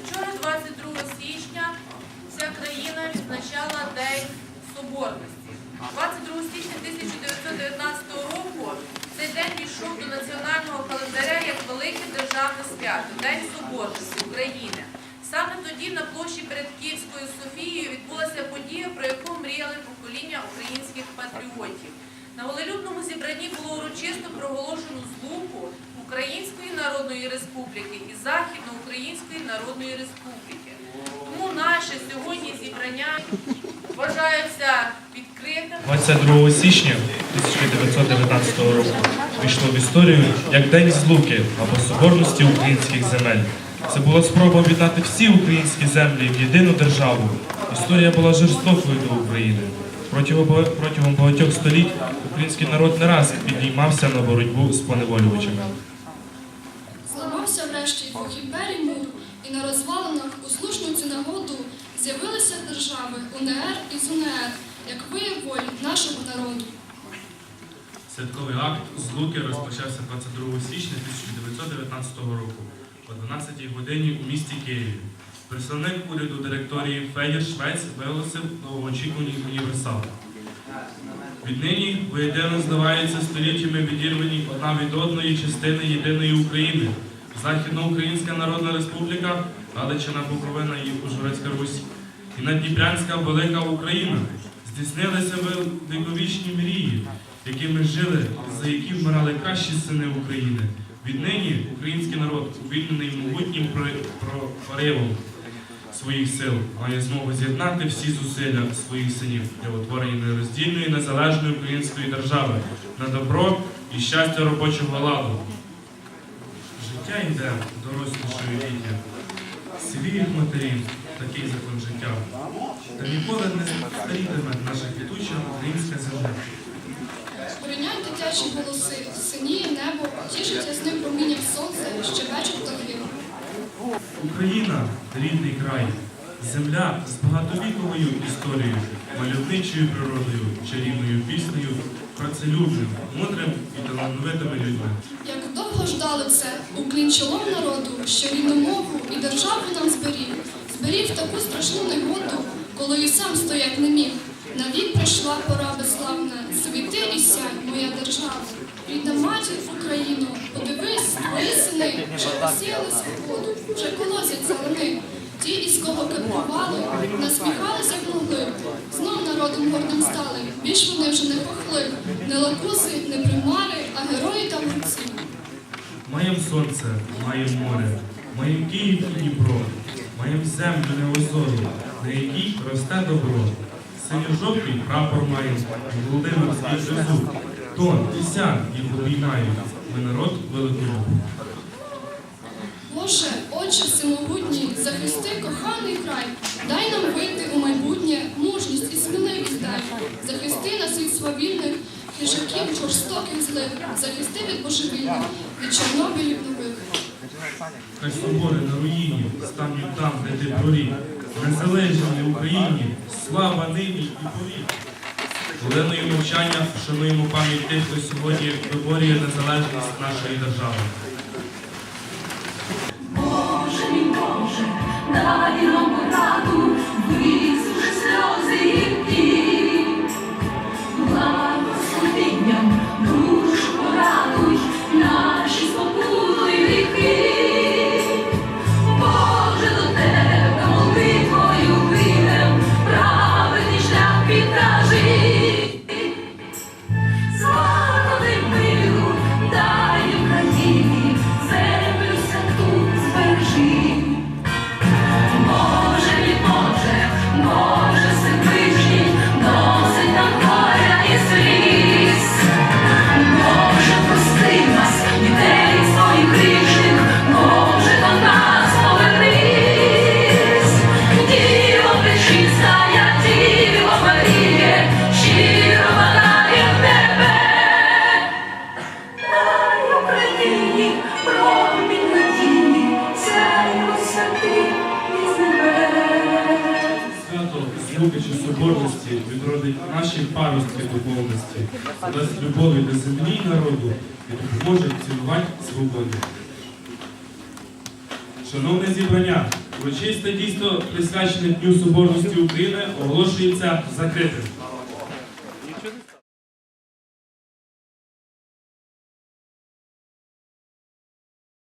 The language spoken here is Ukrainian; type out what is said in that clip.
Вчора, 22 січня, вся країна відзначала День Соборності. 22 січня 1919 року цей день війшов до національного календаря як велике державне свято День Соборності України. Саме тоді на площі перед Київською Софією відбулася подія, про яку мріяли покоління українських патріотів. На волелюбному зібранні було урочисто проголошено злуку Української Народної Республіки і Західноукраїнської Народної Республіки. Тому наше сьогодні зібрання вважаються відкритим. 22 січня 1919 року війшло в історію як День злуки або соборності українських земель. Це була спроба об'єднати всі українські землі в єдину державу. Історія була жорстокою до України. Протягом багатьох століть український народ не раз підіймався на боротьбу з поневолювачами. З'явилися держави УНР і ЗУНР, як вияв волі нашого народу. Святковий акт злуки розпочався 22 січня 1919 року о 12 годині у місті Києві. Представник уряду директорії Федір Швець виголосив новоочікуваний універсал. Віднині воєдино здаваються століттями відірвані одна від одної частини єдиної України. Західноукраїнська Народна Республіка, Галичина Буковина і Ужгородська Русь. І Надніпрянська Велика Україна. Здійснилися віковічні мрії, якими жили, за які вмирали кращі сини України. Віднині український народ, увільнений могутнім при- про- поривом своїх сил, має змогу з'єднати всі зусилля своїх синів для утворення нероздільної незалежної української держави на добро і щастя робочого ладу. Життя йде дорослішою ліття. Сивіють матерів, такий закон життя. Та ніколи не старітиме наша квітуча українська земля. Порівняй дитячі голоси, синіє небо, тішить ясним промінням сонця, щебечуть птахи. Україна рідний край, земля з багатовіковою історією, мальовничою природою, чарівною піснею, працелюбним, мудрим і талановитими людьми. Довго ждали це, уклін чолом народу, що мову і державу нам зберіг. Зберіг таку страшну негоду, коли і сам стоять не міг. Навік прийшла пора безславна, світи і сяй, моя держава. Рідна матір Україну, подивись, твої сини вже посіяли свободу, вже колосять зелени. Ті, із кого кипкували, насміхалися як могли. Знов народом гордим стали, більш вони вже не похли, не лакуси, не Маєм сонце, маєм море, маєм Київ і Дніпро, маєм землю неозору, на якій росте добро. Синьо-жовтий прапор маєм, і Володимирський зв'язок. Тон і сян їх обіймають. Ми народ великого. Боже, Отче всемогутній, захисти коханий край, дай нам вийти у майбутнє, мужність і сміливість дай, захисти нас від свавільних, хижаків жорстоких злих, захисти від божевільних, від Чорнобилів. Хай собори на руїні стануть там, де ти порі. Незалежній Україні, слава нині і повік. Хвилиною мовчання вшануємо пам'ять тих, хто сьогодні виборює незалежність нашої держави. Свято соборності відродить наші паростки духовності, дасть любові до землі і народу і допоможе цінувати свободу. Шановне зібрання, Урочисте дійство, присвячене Дню Соборності України, оголошується закритим.